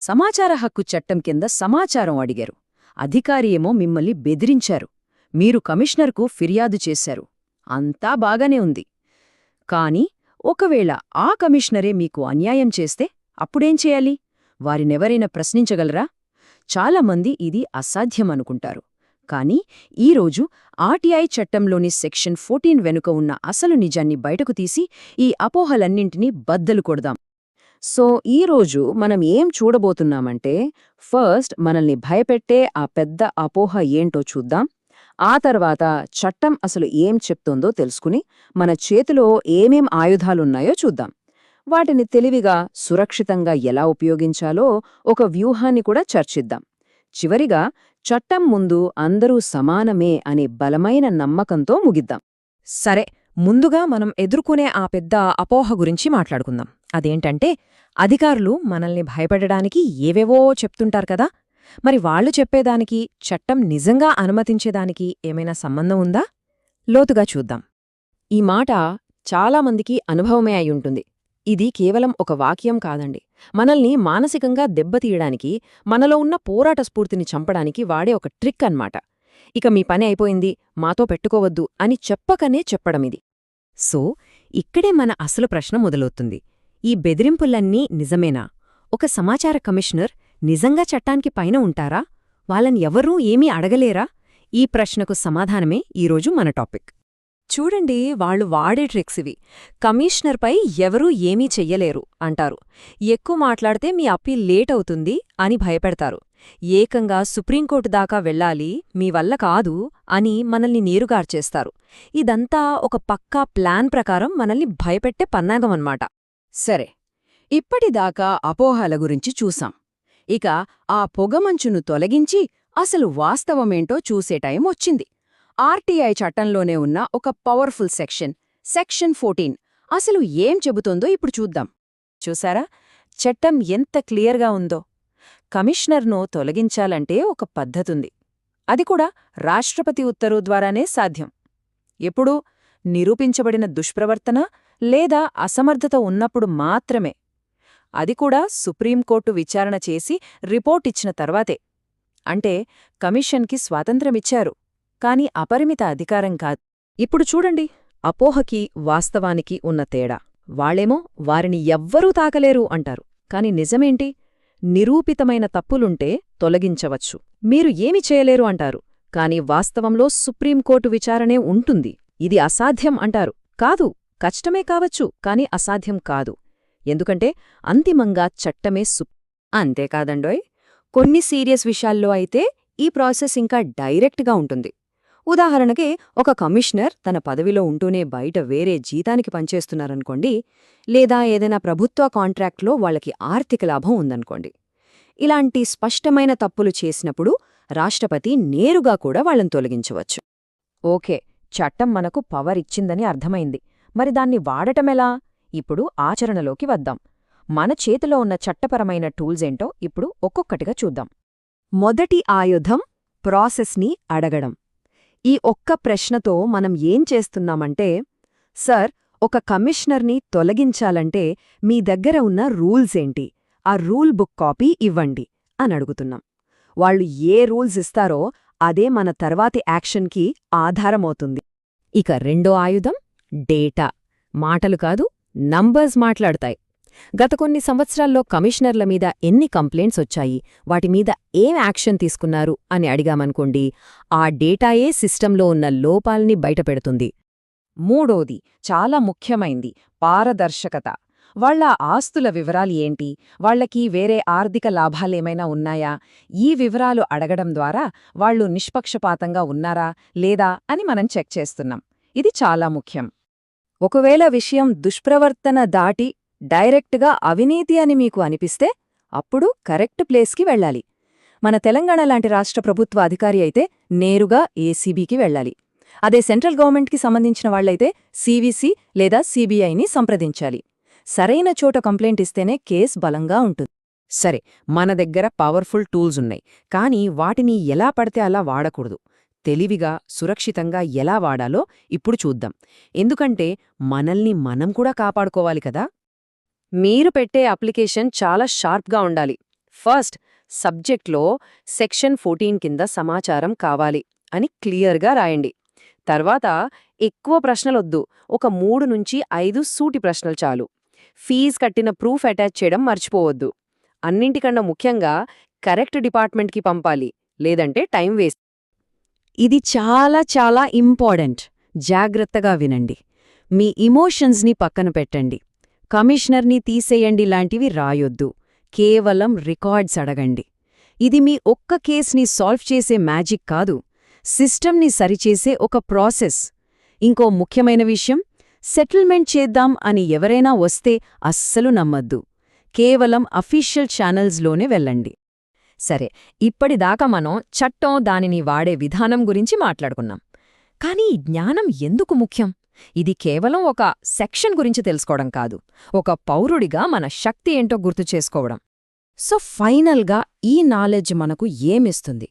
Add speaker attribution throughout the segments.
Speaker 1: సమాచార హక్కు చట్టం కింద సమాచారం అడిగారు. అధికారి ఏమో మిమ్మల్ని బెదిరించారు. మీరు కమిషనర్కు ఫిర్యాదు చేశారు. అంతా బాగానే ఉంది. కాని ఒకవేళ ఆ కమిషనరే మీకు అన్యాయం చేస్తే అప్పుడేం చేయాలి? వారినెవరైనా ప్రశ్నించగలరా? చాలామంది ఇది అసాధ్యమనుకుంటారు. కాని ఈరోజు ఆర్టీఐ చట్టంలోని సెక్షన్ ఫోర్టీన్ వెనుక ఉన్న అసలు నిజాన్ని బయటకు తీసి ఈ అపోహలన్నింటినీ బద్దలు కొడదాం. సో ఈరోజు మనం ఏం చూడబోతున్నామంటే ఫస్ట్ మనల్ని భయపెట్టే ఆ పెద్ద అపోహ ఏంటో చూద్దాం. ఆ తర్వాత చట్టం అసలు ఏం చెప్తోందో తెలుసుకుని మన చేతిలో ఏమేం ఆయుధాలున్నాయో చూద్దాం. వాటిని తెలివిగా సురక్షితంగా ఎలా ఉపయోగించాలో ఒక వ్యూహాన్ని కూడా చర్చిద్దాం. చివరిగా చట్టం ముందు అందరూ సమానమే అనే బలమైన నమ్మకంతో ముగిద్దాం.
Speaker 2: సరే ముందుగా మనం ఎదుర్కొనే ఆ పెద్ద అపోహ గురించి మాట్లాడుకుందాం. అదేంటంటే అధికారులు మనల్ని భయపెట్టడానికి ఏవేవో చెప్తుంటారు కదా. మరి వాళ్ళు చెప్పేదానికి చట్టం నిజంగా అనుమతించేదానికి ఏమైనా సంబంధం ఉందా? లోతుగా చూద్దాం. ఈ మాట చాలామందికి అనుభవమే అయ్యుంటుంది ఇది కేవలం ఒక వాక్యం కాదండి. మనల్ని మానసికంగా దెబ్బతీయడానికి మనలో ఉన్న పోరాట స్ఫూర్తిని చంపడానికి వాడే ఒక ట్రిక్ అన్మాట ఇక మీ పని అయిపోయింది మాతో పెట్టుకోవద్దు అని చెప్పకనే చెప్పడమిది సో ఇక్కడే మన అసలు ప్రశ్న మొదలవుతుంది. ఈ బెదిరింపులన్నీ నిజమేనా? ఒక సమాచార కమిషనర్ నిజంగా చట్టానికి పైన ఉంటారా? వాళ్ళని ఎవరూ ఏమీ అడగలేరా? ఈ ప్రశ్నకు సమాధానమే ఈరోజు మన టాపిక్. చూడండి వాళ్ళు వాడే ట్రిక్స్ ఇవి. కమిషనర్పై ఎవరూ ఏమీ చెయ్యలేరు అంటారు. ఎక్కువ మాట్లాడితే మీ అప్పీల్ లేట్ అవుతుంది అని భయపెడతారు. ఏకంగా సుప్రీంకోర్టు దాకా వెళ్ళాలి మీ వల్ల కాదు అని మనల్ని నీరుగార్చేస్తారు. ఇదంతా ఒక పక్కా ప్లాన్ ప్రకారం మనల్ని భయపెట్టే పన్నాగమన్మాట
Speaker 1: సరే ఇప్పటిదాకా అపోహల గురించి చూసాం. ఇక ఆ పొగమంచును తొలగించి అసలు వాస్తవమేంటో చూసే టైం వచ్చింది. ఆర్టీఐ చట్టంలోనే ఉన్న ఒక పవర్ఫుల్ సెక్షన్ సెక్షన్ ఫోర్టీన్. అసలు ఏం చెబుతోందో ఇప్పుడు చూద్దాం. చూసారా? చట్టం ఎంత క్లియర్గా ఉందో. కమిషనర్ను తొలగించాలంటే ఒక పద్ధతుంది. అది కూడా రాష్ట్రపతి ఉత్తర్వు ద్వారానే సాధ్యం. ఎప్పుడూ నిరూపించబడిన దుష్ప్రవర్తన లేదా అసమర్థత ఉన్నప్పుడు మాత్రమే. అది కూడా సుప్రీంకోర్టు విచారణ చేసి రిపోర్ట్ ఇచ్చిన తర్వాతే. అంటే కమిషన్కి స్వాతంత్రమిచ్చారు కాని అపరిమిత అధికారం కాదు. ఇప్పుడు చూడండి అపోహకి వాస్తవానికి ఉన్న తేడా. వాళ్ళేమో వారిని ఎవ్వరూ తాకలేరు అంటారు. కాని నిజమేంటి? నిరూపితమైన తప్పులుంటే తొలగించవచ్చు. మీరు ఏమి చేయలేరు అంటారు. కాని వాస్తవంలో సుప్రీంకోర్టు విచారణే ఉంటుంది. ఇది అసాధ్యం అంటారు. కాదు. కష్టమే కావచ్చు కాని అసాధ్యం కాదు. ఎందుకంటే అంతిమంగా చట్టమే సుప్ అంతేకాదండోయ్. కొన్ని సీరియస్ విషయాల్లో అయితే ఈ ప్రాసెస్ ఇంకా డైరెక్ట్గా ఉంటుంది. ఉదాహరణకి ఒక కమిషనర్ తన పదవిలో ఉంటూనే బయట వేరే జీతానికి పనిచేస్తున్నారనుకోండి లేదా ఏదైనా ప్రభుత్వ కాంట్రాక్ట్లో వాళ్ళకి ఆర్థిక లాభం ఉందనుకోండి. ఇలాంటి స్పష్టమైన తప్పులు చేసినప్పుడు రాష్ట్రపతి నేరుగా కూడా వాళ్ళని తొలగించవచ్చు. ఓకే చట్టం మనకు పవర్ ఇచ్చిందని అర్థమైంది. మరి దాన్ని వాడటమెలా? ఇప్పుడు ఆచరణలోకి వద్దాం. మన చేతిలో ఉన్న చట్టపరమైన టూల్స్ ఏంటో ఇప్పుడు ఒక్కొక్కటిగా చూద్దాం. మొదటి ఆయుధం ప్రాసెస్ని అడగడం. ఈ ఒక్క ప్రశ్నతో మనం ఏం చేస్తున్నామంటే సర్ ఒక కమిషనర్ని తొలగించాలంటే మీ దగ్గర ఉన్న రూల్స్ ఏంటి? ఆ రూల్ బుక్ కాపీ ఇవ్వండి అని అడుగుతున్నాం. వాళ్ళు ఏ రూల్స్ ఇస్తారో అదే మన తర్వాతి యాక్షన్కి ఆధారమవుతుంది. ఇక రెండో ఆయుధం డేటా. మాటలు కాదు నంబర్స్ మాట్లాడతాయి. గత కొన్ని సంవత్సరాల్లో కమిషనర్ల మీద ఎన్ని కంప్లైంట్స్ వచ్చాయి? వాటి మీద ఏం యాక్షన్ తీసుకున్నారు? అని అడిగామనుకోండి ఆ డేటాయే సిస్టంలో ఉన్న లోపాల్ని బయటపెడుతుంది. మూడోది చాలా ముఖ్యమైంది పారదర్శకత. వాళ్ళ ఆస్తుల వివరాలు ఏంటి? వాళ్ళకి వేరే ఆర్థిక లాభాలేమైనా ఉన్నాయా? ఈ వివరాలు అడగడం ద్వారా వాళ్ళు నిష్పక్షపాతంగా ఉన్నారా? లేదా? అని మనం చెక్ చేస్తున్నాం. ఇది చాలా ముఖ్యం. ఒకవేళ విషయం దుష్ప్రవర్తన దాటి డైరెక్ట్గా అవినీతి అని మీకు అనిపిస్తే అప్పుడు కరెక్ట్ ప్లేస్కి వెళ్ళాలి. మన తెలంగాణ లాంటి రాష్ట్ర ప్రభుత్వ అధికారి అయితే నేరుగా ఏసీబీకి వెళ్ళాలి. అదే సెంట్రల్ గవర్నమెంట్కి సంబంధించిన వాళ్ళైతే సీవీసీ లేదా సీబీఐని సంప్రదించాలి. సరైన చోట కంప్లైంట్ ఇస్తేనే కేస్ బలంగా ఉంటుంది. సరే మన దగ్గర పవర్ఫుల్ టూల్స్ ఉన్నాయి. కానీ వాటిని ఎలా పడితే అలా వాడకూడదు. తెలివిగా సురక్షితంగా ఎలా వాడాలో ఇప్పుడు చూద్దాం. ఎందుకంటే మనల్ని మనం కూడా కాపాడుకోవాలి కదా? మీరు పెట్టే అప్లికేషన్ చాలా షార్ప్గా ఉండాలి.
Speaker 2: ఫస్ట్ సబ్జెక్ట్లో సెక్షన్ ఫోర్టీన్ కింద సమాచారం కావాలి అని క్లియర్గా రాయండి. తర్వాత ఎక్కువ ప్రశ్నలొద్దు. ఒక మూడు నుంచి ఐదు సూటి ప్రశ్నలు చాలు. ఫీజు కట్టిన ప్రూఫ్ అటాచ్ చేయడం మర్చిపోవద్దు. అన్నింటికన్నా ముఖ్యంగా కరెక్ట్ డిపార్ట్మెంట్కి పంపాలి. లేదంటే టైం వేస్ట్.
Speaker 1: ఇది చాలా చాలా ఇంపార్టెంట్. జాగ్రత్తగా వినండి. మీ ఇమోషన్స్ని పక్కన పెట్టండి. కమిషనర్ని తీసేయండి లాంటివి రాయొద్దు. కేవలం రికార్డ్స్ అడగండి. ఇది మీ ఒక్క కేస్ని సాల్వ్ చేసే మ్యాజిక్ కాదు. సిస్టమ్ని సరిచేసే ఒక ప్రాసెస్. ఇంకో ముఖ్యమైన విషయం సెటిల్మెంట్ చేద్దాం అని ఎవరైనా వస్తే అస్సలు నమ్మద్దు. కేవలం అఫీషియల్ ఛానల్స్లోనే వెళ్ళండి.
Speaker 2: సరే ఇప్పటిదాకా మనం చట్టం దానిని వాడే విధానం గురించి మాట్లాడుకున్నాం. కానీ ఈ జ్ఞానం ఎందుకు ముఖ్యం? ఇది కేవలం ఒక సెక్షన్ గురించి తెలుసుకోవడం కాదు ఒక పౌరుడిగా మన శక్తి ఏంటో గుర్తు చేసుకోవడం.
Speaker 1: సో ఫైనల్గా ఈ నాలెడ్జ్ మనకు ఏమిస్తుంది?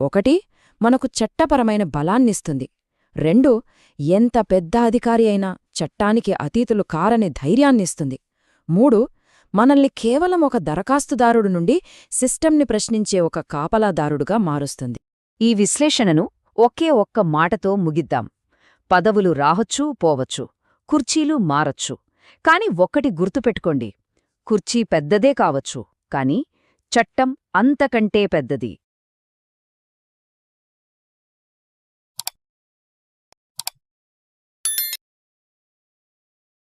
Speaker 1: ఒకటి మనకు చట్టపరమైన బలాన్నిస్తుంది. రెండు ఎంత పెద్ద అధికారి అయినా చట్టానికి అతీతులు కారనే ధైర్యాన్నిస్తుంది. మూడు మనల్ని కేవలం ఒక దరఖాస్తుదారుడు నుండి సిస్టమ్ని ప్రశ్నించే ఒక కాపలాదారుడుగా మారుస్తుంది.
Speaker 2: ఈ విశ్లేషణను ఒకే ఒక్క మాటతో ముగిద్దాం. పదవులు రాహొచ్చు పోవచ్చు. కుర్చీలు మారచ్చు. కాని ఒక్కటి గుర్తుపెట్టుకోండి. కుర్చీ పెద్దదే కావచ్చు. కాని చట్టం అంతకంటే పెద్దది.